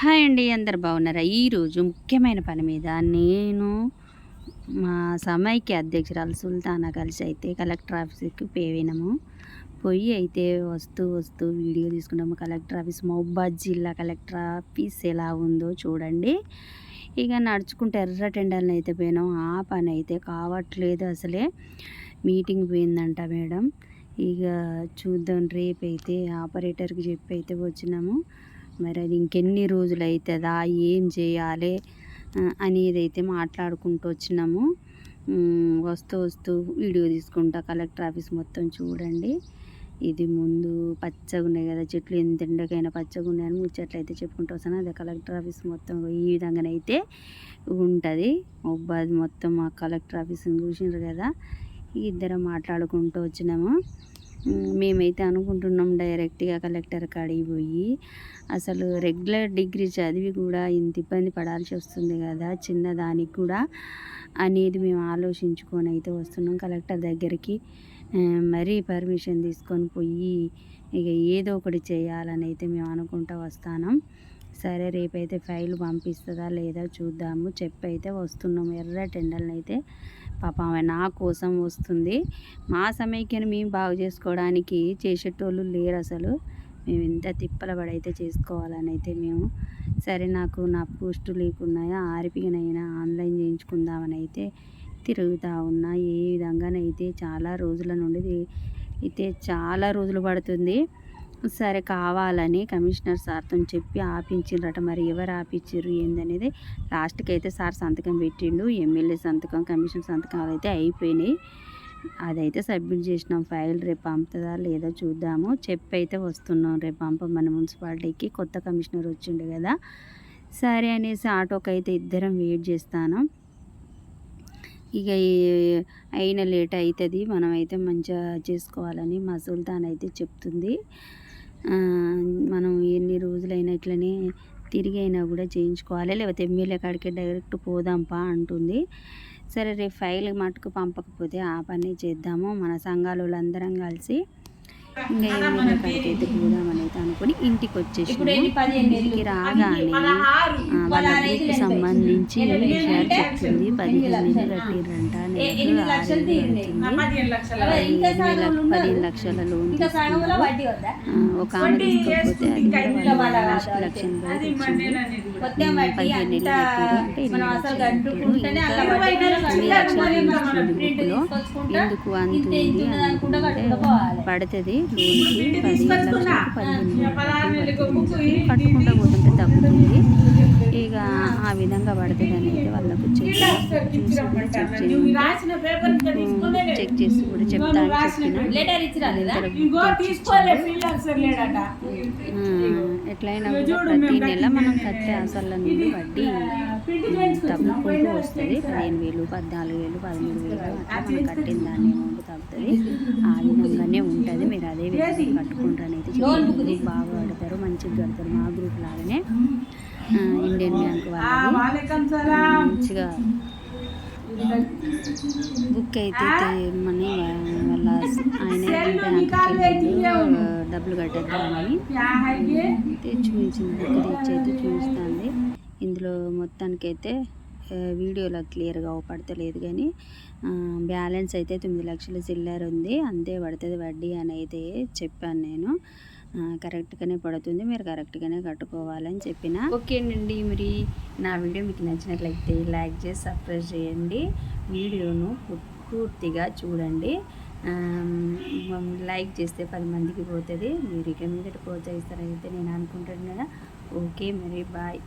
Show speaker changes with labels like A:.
A: Hi అండి అందరు బాగున్నారా? ఈరోజు ముఖ్యమైన పని మీద నేను మా సమైక్య అధ్యక్షురాలు సుల్తానా కలిసి అయితే కలెక్టర్ ఆఫీస్కి పోయినాము పోయి అయితే వస్తూ వస్తూ వీడియో తీసుకున్నాము కలెక్టర్ ఆఫీస్ మహబాద్ జిల్లా కలెక్టర్ ఆఫీస్ ఎలా ఉందో చూడండి. ఇక నడుచుకుంటే ఎర్ర టెండర్ని అయితే పోయినాం. ఆ పని అయితే కావట్లేదు అసలే. మీటింగ్ పోయిందంట మేడం. ఇక చూద్దాం రేపు అయితే ఆపరేటర్కి చెప్పి అయితే వచ్చినాము. మరి అది ఇంకెన్ని రోజులు అవుతుందా ఏం చేయాలి? అనేది అయితే మాట్లాడుకుంటూ వచ్చినాము. వస్తూ వస్తూ వీడియో తీసుకుంటా కలెక్టర్ ఆఫీస్ మొత్తం చూడండి. ఇది ముందు పచ్చగా ఉన్నాయి కదా చెట్లు ఎంత ఎండకైనా పచ్చగా ఉన్నాయని ముచ్చట్లు అయితే చెప్పుకుంటూ వస్తాను. అదే కలెక్టర్ ఆఫీస్ మొత్తం ఈ విధంగానైతే ఉంటుంది. అది మొత్తం మా కలెక్టర్ ఆఫీస్ని చూసినారు కదా. ఇద్దరం మాట్లాడుకుంటూ వచ్చినాము. మేమైతే అనుకుంటున్నాం డైరెక్ట్గా కలెక్టర్ కాడికి పోయి అసలు రెగ్యులర్ డిగ్రీ చదివి కూడా ఇంత ఇబ్బంది పడాల్సి వస్తుంది కదా చిన్నదానికి కూడా అనేది మేము ఆలోచించుకొని అయితే వస్తున్నాం. కలెక్టర్ దగ్గరికి మరీ పర్మిషన్ తీసుకొని పోయి ఇక ఏదో ఒకటి చేయాలని అయితే మేము అనుకుంటా వస్తాను. సరే రేపైతే ఫైల్ పంపిస్తుందా లేదా చూద్దాము చెప్పి అయితే వస్తున్నాం. ఎర్ర టెండర్ని అయితే పాప ఆమె నా కోసం వస్తుంది. మా సమైక్యను మేము బాగు చేసుకోవడానికి చేసేటోళ్ళు లేరు అసలు. మేము ఎంత తిప్పల పడైతే చేసుకోవాలని అయితే మేము సరే నాకు నా పోస్టు లేకున్నాయా ఆర్పికనైనా ఆన్లైన్ చేయించుకుందామని అయితే తిరుగుతూ ఉన్నా. ఏ విధంగానైతే చాలా రోజుల నుండి అయితే చాలా రోజులు పడుతుంది. సరే కావాలని కమిషనర్ సార్తో చెప్పి ఆపించిండ్రట మరి ఎవరు ఆపించారు ఏందనేది లాస్ట్కి అయితే సార్ సంతకం పెట్టిండు. ఎమ్మెల్యే సంతకం కమిషన్ సంతకాలు అయితే అయిపోయినాయి. అదైతే సబ్మిట్ చేసినాం. ఫైల్ రేపు పంపుతుందా లేదా చూద్దాము. చెప్పి అయితే వస్తున్నాం రేపు పంపమని మున్సిపాలిటీకి కొత్త కమిషనర్ వచ్చిండు కదా. సరే అనేసి ఆటోకి అయితే ఇద్దరం వెయిట్ చేస్తాను. ఇక అయిన లేట్ అవుతుంది మనం అయితే మంచిగా చేసుకోవాలని మా సుల్తాన్ అయితే చెప్తుంది. మనం ఎన్ని రోజులైనా ఇట్లనే తిరిగి అయినా కూడా చేయించుకోవాలి. లేకపోతే ఎమ్మెల్యే కాడికి డైరెక్ట్ పోదాంపా అంటుంది. సరే రేపు ఫైల్ మటుకు పంపకపోతే ఆ పని చేద్దాము. మన సంఘాలు వాళ్ళందరం కలిసి ఇంకా అనుకుని ఇంటికి వచ్చేసి ఇంటికి రాగానే వాళ్ళ సంబంధించి విషయాలు చెప్తుంది పదిహేను నెలలు కట్టిర్రంట నెలకు ఆరు వేలు పడుతుంది
B: పదిహేను లక్షల
A: లోన్ ఒక ఆమె తీసుకోకపోతే అది కూడా వాళ్ళ లక్ష లక్షల రూపాయలు వచ్చింది ఉమ్, పదిహేను నెలలు కట్టిరు అంటే ఎనిమిది లక్షలు కట్టిరు ఇంకా ఎన్ని లక్షలు తీసుకుంది బుక్లో ఎందుకు పడుతుంది. లోన్కి లక్షలకు పదిహేను కట్టుకుంటూ పోతుంటే తగ్గుతుంది ఇక ఆ విధంగా పడుతుంది అని అయితే వాళ్ళకు చెక్ చెక్ చెక్ చేసి కూడా చెప్తా ఎట్లయినా ప్రతి నెల మనం కట్టే అసలు నుండి వడ్డీ తగ్గుకుంటూ వస్తుంది పదిహేను వేలు పద్నాలుగు వేలు పదమూడు వేలు అట్లా మనం కట్టిన దాన్ని అమౌంట్ తగ్గుతుంది ఆ విధంగానే ఉంటుంది. మీరు అదే విధంగా కట్టుకుంటారని అయితే చెప్పారు. బాగా కడతారు మంచిగా కడతారు. మా గ్రూప్ లాగానే ఇండియన్ బ్యాంక్
B: సలాం
A: మంచిగా బుక్ అయితే మనీ వాళ్ళ ఆయన డబ్బులు కట్టేద్దామని అయితే చూపించింది బుక్ తెచ్చి అయితే చూపిస్తుంది ఇందులో మొత్తానికైతే వీడియోలో క్లియర్గా పడతలేదు కానీ బ్యాలెన్స్ అయితే తొమ్మిది లక్షల చిల్లర ఉంది. అంతే పడుతుంది వడ్డీ అని అయితే చెప్పాను నేను. కరెక్ట్గానే పడుతుంది. మీరు కరెక్ట్గానే కట్టుకోవాలని చెప్పిన. ఓకేనండి మరి నా వీడియో మీకు నచ్చినట్లయితే లైక్ చేసి సబ్స్క్రైబ్ చేయండి. వీడియోను పూర్తిగా చూడండి. లైక్ చేస్తే పది మందికి పోతుంది. మీరు ఇక మీదట అయితే నేను అనుకుంటున్నాను ఓకే మరి బాయ్.